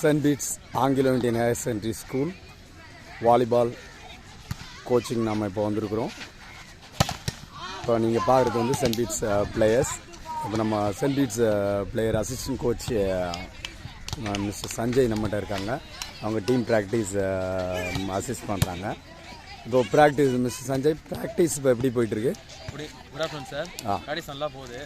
Saint Bede's Anglo Indian higher secondary school volleyball coaching நம்ம இப்போ வந்திருக்கிறோம். இப்போ நீங்கள் பார்க்குறது வந்து சென்ட் பீட்ஸ் பிளேயர்ஸ் இப்போ நம்ம saint Bede's player assistant coach Mr Sanjay நம்மகிட்ட இருக்காங்க. அவங்க டீம் ப்ராக்டிஸ் அசிஸ்ட் பண்ணுறாங்க இப்போ ப்ராக்டிஸ் மிஸ்டர் சஞ்சய் ப்ராக்டிஸ் இப்போ எப்படி போயிட்டுருக்கு good good afternoon sir ah. Practice நல்லா போகுது.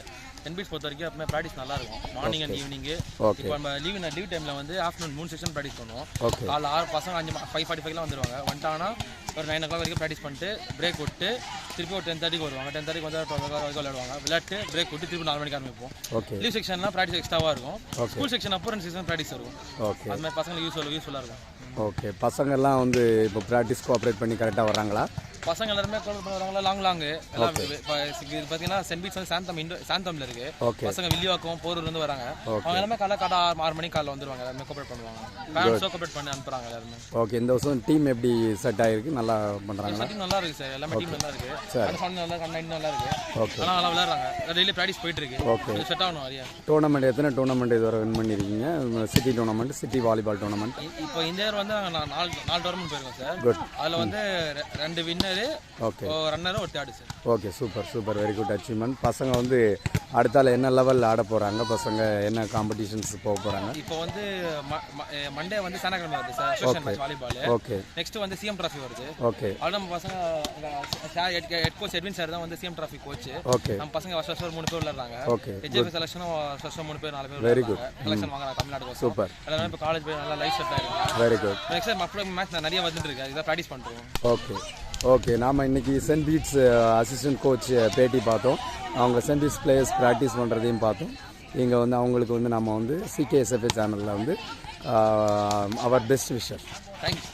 என்பிஸ் பொறுத்த வரைக்கும் எப்பவுமே ப்ராக்டிஸ் நல்லா இருக்கும் மார்னிங் அண்ட் ஈவினிங்கு. இப்போ நம்ம லீவ் லீவ் டைமில் வந்து ஆஃப்டர்நூன் மூணு செஷன் ப்ராக்டிஸ் பண்ணுவோம். காலைல ஆறு பசங்க அஞ்சு ஃபைவ் ஃபார்ட்டி ஃபைவ்லாம் வந்துருவாங்க. வந்துட்டாங்கன்னா ஒரு நைன் ஓ கிளாக் வரைக்கும் ப்ராக்டிஸ் பண்ணிட்டு பிரேக் விட்டு திருப்பி ஒரு டென் தேர்ட்டிக்கு வருவாங்க. டென் தேர்ட்டிக்கு வந்து டுவெல் வரைக்கும் விளையாடுவாங்க. விளையாட்டு பிரேக் விட்டு திருப்பி நாலு மணிக்கு ஆரம்பிப்போம். ஓகே லீவ் செக்ஷன்லாம் ப்ராக்டிஸ் எக்ஸ்ட்ராவாக இருக்கும். ஸ்கூல் செக்ஷன் அப்போ ரெண்டு செக்ஷன் ப்ராக்டிஸ் இருக்கும். ஓகே அது மாதிரி பசங்களுக்கு யூஸ்ஃபுல் யூஸ்ஃபுல்லாக இருக்கும். ஓகே பசங்கள்லாம் வந்து இப்போ ப்ராக்டிஸ் கோஆப்ரேட் பண்ணி கரெக்டாக வர்றாங்களா? பசங்க எல்லாருமே கோல் பண்ணுறாங்களா லாங் லாங்கு எல்லாம் இது பார்த்தீங்கன்னா சென்ட் பீச் வந்து சாந்தம் இண்டோ சாந்தம்ல இருக்கு. பசங்க வில்லிவாக்கம் போரூர்ல இருந்து வராங்க. அவங்க எல்லாமே காலை காலை ஆறு ஆறு மணிக்கு காலைல வந்துருவாங்க. எல்லாருமே கோஆப்ரேட் பண்ணுவாங்க. பேரண்ட்ஸோ கோஆப்ரேட் பண்ணி அனுப்புறாங்க எல்லாருமே. ஓகே இந்த வருஷம் டீம் எப்படி செட் ஆகிருக்கு நல்லா பண்ணுறாங்களா டீம் நல்லா இருக்கு சார் எல்லாமே டீம் நல்லா இருக்கு. சரி. நல்லா கண்டென்ட் நல்லா இருக்கு. ஓகே ஆனால் நல்லா விளையாடுறாங்க. டெய்லி ப்ராக்டிஸ் போயிட்டு இருக்கு ஓகே செட் ஆகணும் நிறைய டோர்னமெண்ட் எத்தனை டோர்னமெண்ட் இதுவரை வின் பண்ணியிருக்கீங்க city tournament city volleyball tournament இப்போ இந்த இயர் வந்து நாங்க நா- நாலு நாலு டோர்னமெண்ட் போயிருக்கோம் சார் குட் அதில் வந்து ரெண்டு வின்னரு ஓகே ரன்னரும் ஒரு third sir okay super super. Very good achievement பசங்க வந்து அடுத்தால என்ன லெவலில் ஆட போகிறாங்க பசங்க என்ன காம்படிஷன்ஸ் போக போகிறாங்க இப்போ வந்து மண்டே வந்து சாயங்காலம் வருது sir. Match volleyball okay. Next வந்து சிஎம் ட்ராஃபி வருது. ஓகே. அது நம்ம பசங்க ஹெட் கோச் எட்வின் சார் தான் வந்து சிஎம் ட்ராஃபி கோச் ஓகே. நம்ம பசங்க வருஷம் வருஷம் மூணு பேர் விளையாடுறாங்க. ஓகே ஹெச்எஃப் செலக்ஷனும் வருஷம் வருஷம் மூணு பேர் நாலு பேர் Very விளையாடுறாங்க. செலக்ஷன் வாங்குறாங்க தமிழ்நாடு சூப்பர். எல்லாருமே இப்போ காலேஜ் போய் நல்லா லைஃப் செட் ஆயிருக்காங்க வெரி குட் நெக்ஸ்ட் மக்கள் மேட்ச் நிறைய வந்துட்டு இருக்கு அதுதான் ப்ராக்டிஸ் பண்ணுறோம் ஓகே. ஓகே நாம் இன்னைக்கு சென்ட் பீட்ஸ் அசிஸ்டன்ட் கோச் பேட்டி பார்த்தோம். அவங்க சென்ட் பீட்ஸ் பிளேயர்ஸ் ப்ராக்டிஸ் பண்ணுறதையும் பார்த்தோம். இங்கே வந்து அவங்களுக்கு வந்து நம்ம வந்து சிகேஎஸ்எஃப்ஏ சேனலில் வந்து அவர் பெஸ்ட் விஷர் தேங்க்யூ